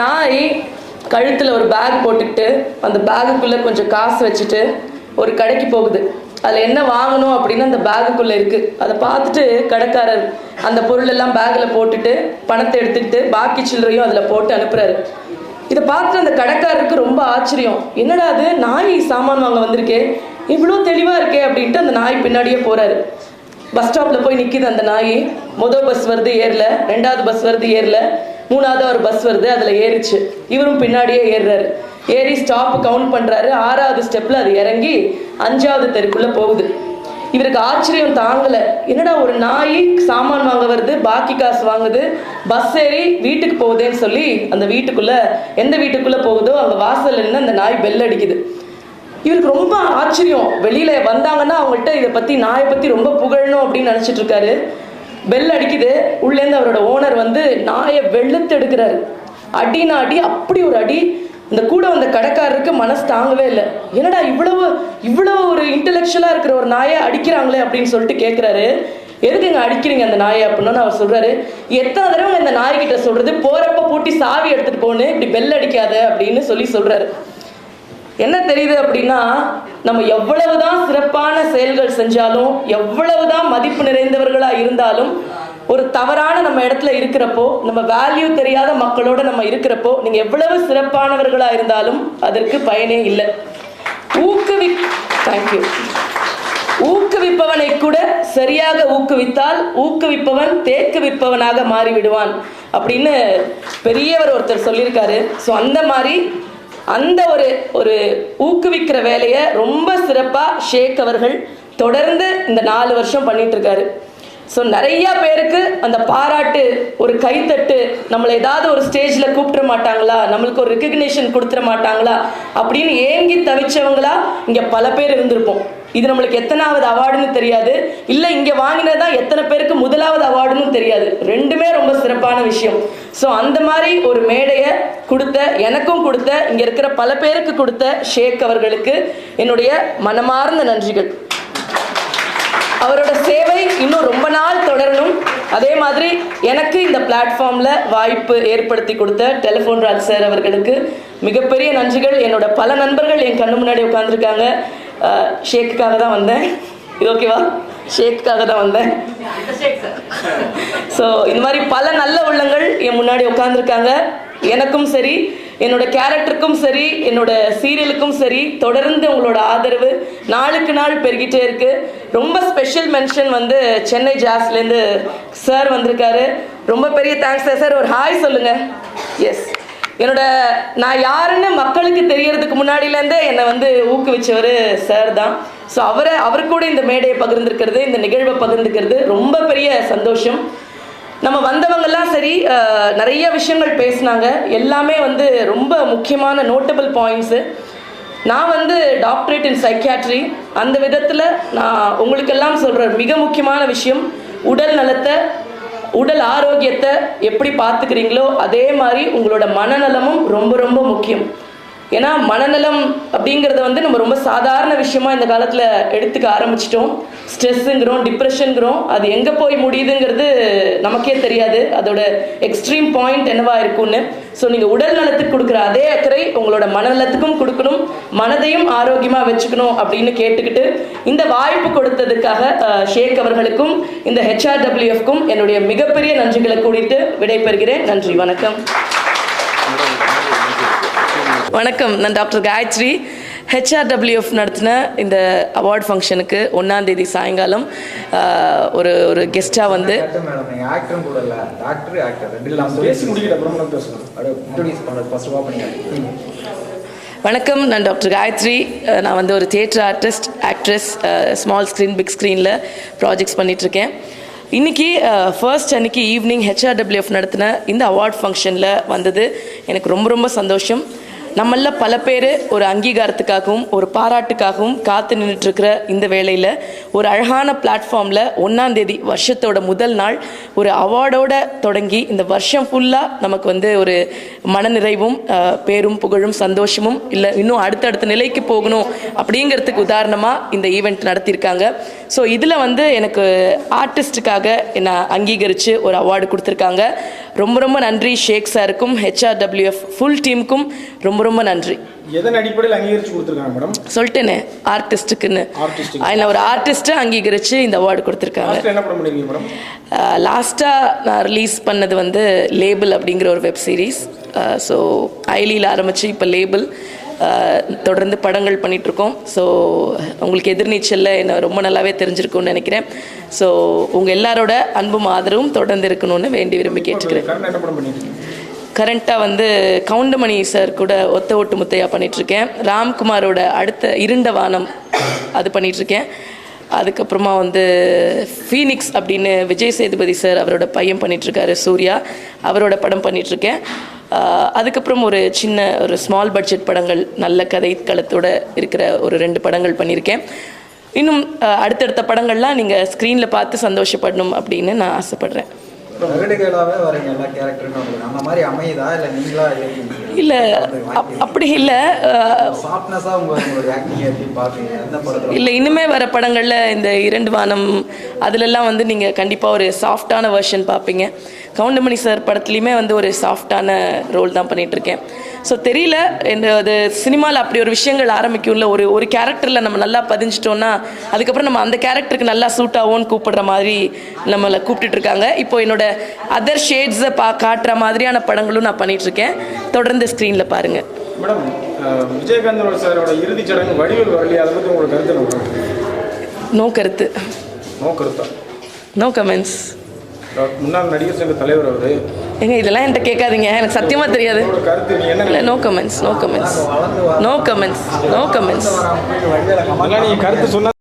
நாய் கழுத்தில் ஒரு பேக் போட்டுக்கிட்டு அந்த பேகுக்குள்ளே கொஞ்சம் காசு வச்சுட்டு ஒரு கடைக்கு போகுது. அதில் என்ன வாங்கணும் அப்படின்னு அந்த பேகுக்குள்ளே இருக்குது அதை பார்த்துட்டு கடைக்காரர் அந்த பொருள் எல்லாம் பேக்கில் போட்டுட்டு பணத்தை எடுத்துக்கிட்டு பாக்கி சில்லறையும் அதில் போட்டு அனுப்புகிறாரு இதை பார்த்துட்டு அந்த கடைக்காரருக்கு ரொம்ப ஆச்சரியம். என்னடா அது? நாய் சாமான் வாங்க வந்திருக்கே. இவ்வளோ தெளிவாக இருக்கே அப்படின்ட்டு அந்த நாய் பின்னாடியே போகிறாரு பஸ் ஸ்டாப்பில் போய் நிற்கிது அந்த நாய். மொதல் பஸ் வருது ஏறல ரெண்டாவது பஸ் வருது ஏறல மூணாவது ஒரு பஸ் வருது அதில் ஏறிச்சு. இவரும் பின்னாடியே ஏறுறாரு. ஏறி ஸ்டாப் கவுண்ட் பண்ணுறாரு ஆறாவது ஸ்டெப்பில் அது இறங்கி அஞ்சாவது தெருக்குள்ளே போகுது. இவருக்கு ஆச்சரியம் தாங்கலை. என்னடா ஒரு நாய் சாமான் வாங்க வருது பாக்கி காசு வாங்குது பஸ் ஏறி வீட்டுக்கு போகுதேன்னு சொல்லி அந்த வீட்டுக்குள்ளே எந்த வீட்டுக்குள்ளே போகுதோ அங்கே வாசல் நின்று அந்த நாய் பெல் அடிக்குது. இவருக்கு ரொம்ப ஆச்சரியம். வெளியில் வந்தாங்கன்னா அவங்கள்ட்ட இதை பற்றி நாயை பற்றி ரொம்ப புகழணும் அப்படின்னு நினச்சிட்டு இருக்காரு. பெல் அடிக்குது. உள்ளேருந்து அவரோட ஓனர் வந்து நாயை வெள்ளத்து எடுக்கிறாரு. அடினா அடி அப்படி ஒரு அடி. இந்த கூட வந்த கடைக்காரருக்கு மனசு தாங்கவே இல்லை. என்னடா இவ்வளவு இவ்வளவு ஒரு இன்டெலெக்சுவலாக இருக்கிற ஒரு நாயை அடிக்கிறாங்களே அப்படின்னு சொல்லிட்டு கேட்குறாரு எதுக்குங்க அடிக்கிறீங்க அந்த நாயை அப்படின்னு அவர் சொல்கிறாரு எத்தனை தடவை இந்த நாய்கிட்ட சொல்கிறது போகிறப்ப பூட்டி சாவி எடுத்துகிட்டு போன்னு இப்படி பெல் அடிக்காத அப்படின்னு சொல்லி சொல்கிறாரு என்ன தெரியுது அப்படின்னா நம்ம எவ்வளவுதான் சிறப்பான செயல்கள் செஞ்சாலும் எவ்வளவுதான் மதிப்பு நிறைந்தவர்களா இருந்தாலும் ஒரு தவறான நம்ம இடத்துல இருக்கிறப்போ நம்ம வேல்யூ தெரியாத மக்களோட நம்ம இருக்கிறப்போ நீங்க எவ்வளவு சிறப்பானவர்களா இருந்தாலும் அதற்கு பயனே இல்லை. ஊக்குவி தேங்க்யூ ஊக்குவிப்பவனை கூட சரியாக ஊக்குவித்தால் ஊக்குவிப்பவன் தேக்குவிப்பவனாக மாறிவிடுவான். அப்படின்னு பெரியவர் ஒருத்தர் சொல்லியிருக்காரு. ஸோ அந்த மாதிரி அந்த ஒரு ஒரு ஊக்குவிக்கிற வேலையை ரொம்ப சிறப்பாக ஷேக் அவர்கள் தொடர்ந்து இந்த நாலு வருஷம் பண்ணிட்டு இருக்காரு ஸோ நிறைய பேருக்கு அந்த பாராட்டு ஒரு கைத்தட்டு நம்மளை ஏதாவது ஒரு ஸ்டேஜில் கூப்பிட மாட்டாங்களா? நம்மளுக்கு ஒரு ரெக்கக்னேஷன் கொடுத்துட மாட்டாங்களா? அப்படின்னு ஏங்கி தவிச்சவங்களா இங்கே பல பேர் இருந்திருப்போம். இது நம்மளுக்கு எத்தனாவது அவார்டுன்னு தெரியாது. இல்லை இங்கே வாங்கினதான் எத்தனை பேருக்கு முதலாவது அவார்டுன்னு தெரியாது. ரெண்டுமே ரொம்ப சிறப்பான விஷயம். ஸோ அந்த மாதிரி ஒரு மேடையை கொடுத்த எனக்கும் கொடுத்த இங்கே இருக்கிற பல பேருக்கு கொடுத்த ஷேக் அவர்களுக்கு என்னுடைய மனமார்ந்த நன்றிகள். அவரோட சேவை இன்னும் ரொம்ப நாள் தொடரணும். அதே மாதிரி எனக்கு இந்த பிளாட்ஃபார்ம்ல வாய்ப்பு ஏற்படுத்தி கொடுத்த டெலிஃபோன் ராஜ் சார் அவர்களுக்கு மிகப்பெரிய நன்றிகள். என்னோட பல நண்பர்கள் என் கண்ணு முன்னாடி உட்காந்துருக்காங்க ஷேக்குக்காக தான் வந்தேன். இது ஓகேவா ஷேக்குக்காக தான் வந்தேன். ஸோ இந்த மாதிரி பல நல்ல உள்ளங்கள் என் முன்னாடி உட்காந்துருக்காங்க எனக்கும் சரி என்னோட கேரக்டருக்கும் சரி என்னோட சீரியலுக்கும் சரி தொடர்ந்து உங்களோட ஆதரவு நாளுக்கு நாள் பெருகிட்டே இருக்கு. ரொம்ப ஸ்பெஷல் மென்ஷன் வந்து சென்னை ஜாஸ்லேருந்து சார் வந்திருக்காரு. ரொம்ப பெரிய தேங்க்ஸ் சார் ஒரு ஹாய் சொல்லுங்க. எஸ் என்னோட நான் யாருன்னு மக்களுக்கு தெரியறதுக்கு முன்னாடியிலேருந்தே என்னை வந்து ஊக்குவிச்சவர் சார் தான். ஸோ அவரை அவர் கூட இந்த மேடையை பகிர்ந்துருக்கிறது இந்த நிகழ்வை பகிர்ந்துக்கிறது ரொம்ப பெரிய சந்தோஷம். நம்ம வந்தவங்கெல்லாம் சரி நிறைய விஷயங்கள் பேசினாங்க. எல்லாமே வந்து ரொம்ப முக்கியமான நோட்டபிள் பாயிண்ட்ஸு நான் வந்து டாக்டரேட் இன் சைக்கியாட்ரி அந்த விதத்தில் நான் உங்களுக்கெல்லாம் சொல்கிற மிக முக்கியமான விஷயம் உடல் நலத்தை உடல் ஆரோக்கியத்தை எப்படி பார்த்துக்கிறீங்களோ அதே மாதிரி உங்களோட மனநலமும் ரொம்ப ரொம்ப முக்கியம். ஏன்னா மனநலம் அப்படிங்கிறத வந்து நம்ம ரொம்ப சாதாரண விஷயமா இந்த காலத்தில் எடுத்துக்க ஆரம்பிச்சிட்டோம். ஸ்ட்ரெஸ்ஸுங்கிறோம் டிப்ரெஷனுங்கிறோம் அது எங்கே போய் முடியுதுங்கிறது நமக்கே தெரியாது. அதோட எக்ஸ்ட்ரீம் பாயிண்ட் என்னவா இருக்கும்னு. ஸோ நீங்கள் உடல் நலத்துக்கு கொடுக்குற அதே அக்கறை உங்களோட மனநலத்துக்கும் கொடுக்கணும். மனதையும் ஆரோக்கியமாக வச்சுக்கணும் அப்படின்னு கேட்டுக்கிட்டு இந்த வாய்ப்பு கொடுத்ததுக்காக ஷேக் அவர்களுக்கும் இந்த ஹெச்ஆர்டபிள்யூஎஃப்க்கும் என்னுடைய மிகப்பெரிய நன்றிகளை கூடிட்டு விடைபெறுகிறேன். நன்றி வணக்கம். வணக்கம். நான் டாக்டர் காயத்ரி. ஹெச்ஆர்டபிள்யூஎஃப் நடத்தின இந்த அவார்ட் ஃபங்க்ஷனுக்கு ஒன்றாந்தேதி சாயங்காலம் ஒரு ஒரு கெஸ்ட்டாக வந்து வணக்கம் நான் டாக்டர் காயத்ரி. நான் வந்து ஒரு theatre artist actress small screen big ஸ்க்ரீனில் ப்ராஜெக்ட்ஸ் பண்ணிகிட்ருக்கேன் இன்னைக்கு ஃபர்ஸ்ட் அன்னைக்கு ஈவினிங் ஹெச்ஆர்டபிள்யூஎஃப் நடத்தின இந்த அவார்ட் ஃபங்க்ஷனில் வந்தது எனக்கு ரொம்ப ரொம்ப சந்தோஷம். நம்மள பல பேர் ஒரு அங்கீகாரத்துக்காகவும் ஒரு பாராட்டுக்காகவும் காத்து நின்றுட்டு இந்த வேலையில் ஒரு அழகான பிளாட்ஃபார்மில் ஒன்றாந்தேதி வருஷத்தோட முதல் நாள் ஒரு அவார்டோட தொடங்கி இந்த வருஷம் ஃபுல்லாக நமக்கு வந்து ஒரு மனநிறைவும் பேரும் புகழும் சந்தோஷமும் இல்லை இன்னும் அடுத்தடுத்த நிலைக்கு போகணும் அப்படிங்கிறதுக்கு உதாரணமாக இந்த ஈவெண்ட் நடத்தியிருக்காங்க. ஸோ இதில் வந்து எனக்கு ஆர்டிஸ்ட்டுக்காக என்னை அங்கீகரித்து ஒரு அவார்டு கொடுத்துருக்காங்க. ரொம்ப ரொம்ப நன்றி ஷேக் சாருக்கும் ஹெச்ஆர்டபிள்யூஎஃப் ஃபுல் டீமுக்கும் ரொம்ப ரொம்ப நன்றி. எதன் அடிப்படையில் அங்கீகரிச்சு கொடுத்துருக்காங்க மேடம்? சொல்லிட்டேனே ஆர்டிஸ்ட்டுக்குன்னு. அதில் ஒரு ஆர்டிஸ்ட்டை அங்கீகரித்து இந்த அவார்டு கொடுத்துருக்காங்க. என்ன படம் பண்ணிருக்கீங்க மேடம்? லாஸ்ட்டாக நான் ரிலீஸ் பண்ணது வந்து லேபிள் அப்படிங்கிற ஒரு வெப் சீரிஸ் ஸோ ஐலியில் ஆரம்பித்து இப்போ லேபிள் தொடர்ந்து படங்கள் பண்ணிகிட்ருக்கோம் ஸோ உங்களுக்கு எதிர்நீச்சலில் என்ன ரொம்ப நல்லாவே தெரிஞ்சிருக்கும்னு நினைக்கிறேன். ஸோ உங்கள் எல்லாரோட அன்பும் ஆதரவும் தொடர்ந்து இருக்கணும்னு வேண்டி விரும்பி கேட்டுக்கிறேன். கரண்ட்டாக வந்து கவுண்டமணி சார் கூட ஒத்த ஓட்டு முத்தையா பண்ணிகிட்ருக்கேன் ராம்குமாரோட அடுத்த இருண்ட வானம் அது பண்ணிகிட்ருக்கேன் அதுக்கப்புறமா வந்து ஃபீனிக்ஸ் அப்படின்னு விஜய் சேதுபதி சார் அவரோட பையன் பண்ணிகிட்ருக்காரு சூர்யா. அவரோட படம் பண்ணிகிட்ருக்கேன் அதுக்கப்புறம் ஒரு சின்ன ஒரு ஸ்மால் பட்ஜெட் படங்கள் நல்ல கதை களத்தோட இருக்கிற ஒரு ரெண்டு படங்கள் பண்ணியிருக்கேன். இன்னும் அடுத்தடுத்த படங்கள்லாம் நீங்கள் ஸ்க்ரீனில் பார்த்து சந்தோஷப்படணும் அப்படின்னு நான் ஆசைப்பட்றேன். இல்லை அப்படி இல்லை இல்லை இனிமே வர படங்களில் இந்த இரண்டு வானம் அதிலெல்லாம் வந்து நீங்கள் கண்டிப்பாக ஒரு சாஃப்டான வெர்ஷன் பார்ப்பீங்க. கவுண்டமணி சார் படத்துலையுமே வந்து ஒரு சாஃப்டான ரோல் தான் பண்ணிட்டு இருக்கேன் ஸோ தெரியல இந்த அது சினிமாவில் அப்படி ஒரு விஷயங்கள் ஆரம்பிக்கும்ல ஒரு ஒரு கேரக்டரில் நம்ம நல்லா பதிஞ்சிட்டோம்னா அதுக்கப்புறம் நம்ம அந்த கேரக்டருக்கு நல்லா சூட் ஆகும்னு கூப்பிடுற மாதிரி நம்மளை கூப்பிட்டுட்டு இருக்காங்க. இப்போ என்னோட அதர் ஷேட்ஸை பா காட்டுற மாதிரியான படங்களும் நான் பண்ணிட்டு இருக்கேன் தொடர்ந்து ஸ்க்ரீனில் பாருங்கள் மேடம் விஜயகாந்தோட சாரோட இறுதிச் சடங்கு வடிவில் வரலையே? அதை பற்றி உங்களுக்கு கருத்து நோ கருத்து. நோ கருத்தா? நோ கமெண்ட்ஸ் முன்னாள் நடிகர் சங்க தலைவர் அவரு. ஏங்க இதெல்லாம் என்கிட்ட கேட்காதீங்க. எனக்கு சத்தியமாக தெரியாது. நீ என்ன இல்லை no comments no comments no comments no comments கருத்து சொன்னா